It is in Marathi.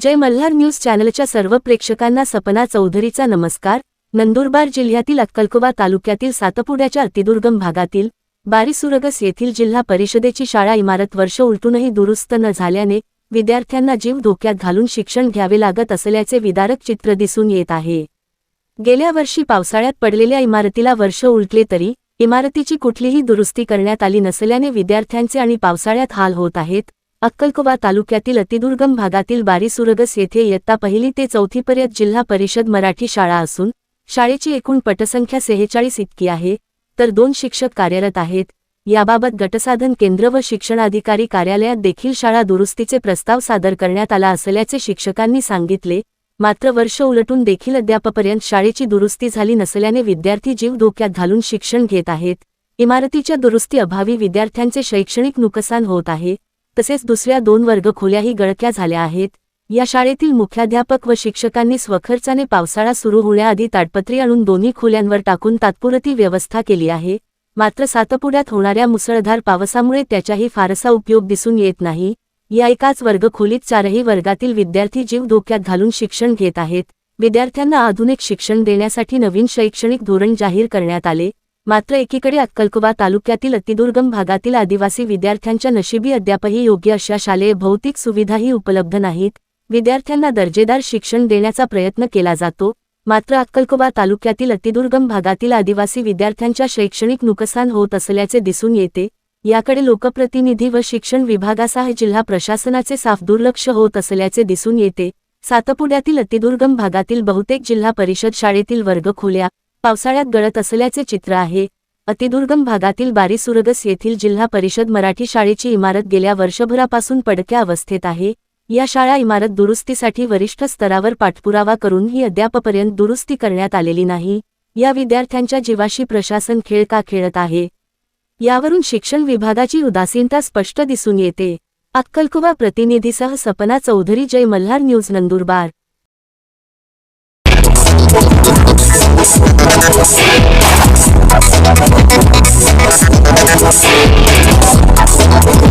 जय मल्हार न्यूज चॅनलच्या सर्व प्रेक्षकांना सपना चौधरीचा नमस्कार. नंदुरबार जिल्ह्यातील अक्कलकोबा तालुक्यातील सातपुड्याच्या अतिदुर्गम भागातील बारीसुरगस येथील जिल्हा परिषदेची शाळा इमारत वर्ष उलटूनही दुरुस्त न झाल्याने विद्यार्थ्यांना जीव धोक्यात घालून शिक्षण घ्यावे लागत असल्याचे विदारक चित्र दिसून येत आहे. गेल्या वर्षी पावसाळ्यात पडलेल्या इमारतीला वर्ष उलटले तरी इमारतीची कुठलीही दुरुस्ती करण्यात आली नसल्याने विद्यार्थ्यांचे आणि पावसाळ्यात हाल होत आहेत. अक्कलकोवा तालुक्यातील अतिदुर्गम भागातील बारीसुरगस येथे इयत्ता पहिली ते चौथीपर्यंत जिल्हा परिषद मराठी शाळा असून शाळेची एकूण पटसंख्या सेहेचाळीस इतकी आहे तर दोन शिक्षक कार्यरत आहेत. याबाबत गटसाधन केंद्र व शिक्षणाधिकारी कार्यालयात देखील शाळा दुरुस्तीचे प्रस्ताव सादर करण्यात आला असल्याचे शिक्षकांनी सांगितले. मात्र वर्ष उलटून देखील अद्यापपर्यंत शाळेची दुरुस्ती झाली नसल्याने विद्यार्थी जीव धोक्यात घालून शिक्षण घेत आहेत. इमारतीच्या दुरुस्ती अभावी विद्यार्थ्यांचे शैक्षणिक नुकसान होत आहे. तसेच दुसऱ्या दोन वर्ग खोल्याही गळक्या झाल्या आहेत. या शाळेतील मुख्याध्यापक व शिक्षकांनी स्वखर्चाने पावसाळा सुरू होण्याआधी ताडपत्री आणून दोन्ही खोल्यांवर टाकून तात्पुरती व्यवस्था केली आहे. मात्र सातपुड्यात होणाऱ्या मुसळधार पावसामुळे त्याचाही फारसा उपयोग दिसून येत नाही. या एकाच वर्गखोलीत चारही वर्गातील विद्यार्थी जीव धोक्यात घालून शिक्षण घेत आहेत. विद्यार्थ्यांना आधुनिक शिक्षण देण्यासाठी नवीन शैक्षणिक धोरण जाहीर करण्यात आले. मात्र एकीकडे अक्कलकुबा तालुक्यातील अतिदुर्गम भागातील आदिवासी विद्यार्थ्यांच्या नशिबी अद्यापही योग्य अशा शालेय भौतिक सुविधाही उपलब्ध नाहीत. विद्यार्थ्यांना दर्जेदार शिक्षण देण्याचा प्रयत्न केला जातो. मात्र अक्कलकोबा तालुक्यातील अतिदुर्गम भागातील आदिवासी विद्यार्थ्यांच्या शैक्षणिक नुकसान होत असल्याचे दिसून येते. याकडे लोकप्रतिनिधी व शिक्षण विभागासह जिल्हा प्रशासनाचे साफ दुर्लक्ष होत असल्याचे दिसून येते. सातपुड्यातील अतिदुर्गम भागातील बहुतेक जिल्हा परिषद शाळेतील वर्ग खोल्या पावसाळ्यात गळत असल्याचे चित्र आहे. अतिदुर्गम भागातील बारीसुरगस येथील जिल्हा परिषद मराठी शाळेची इमारत गेल्या वर्षभरापासून पडक्या अवस्थेत आहे. या शाळा इमारत दुरुस्तीसाठी वरिष्ठ स्तरावर पाठपुरावा करूनही अद्यापपर्यंत दुरुस्ती करण्यात आलेली नाही. या विद्यार्थ्यांच्या जीवाशी प्रशासन खेळ का खेळत आहे. यावरून शिक्षण विभागाची उदासीनता स्पष्ट दिसून येते. अक्कलकुवा प्रतिनिधीसह सपना चौधरी जय मल्हार न्यूज नंदुरबार. Sí.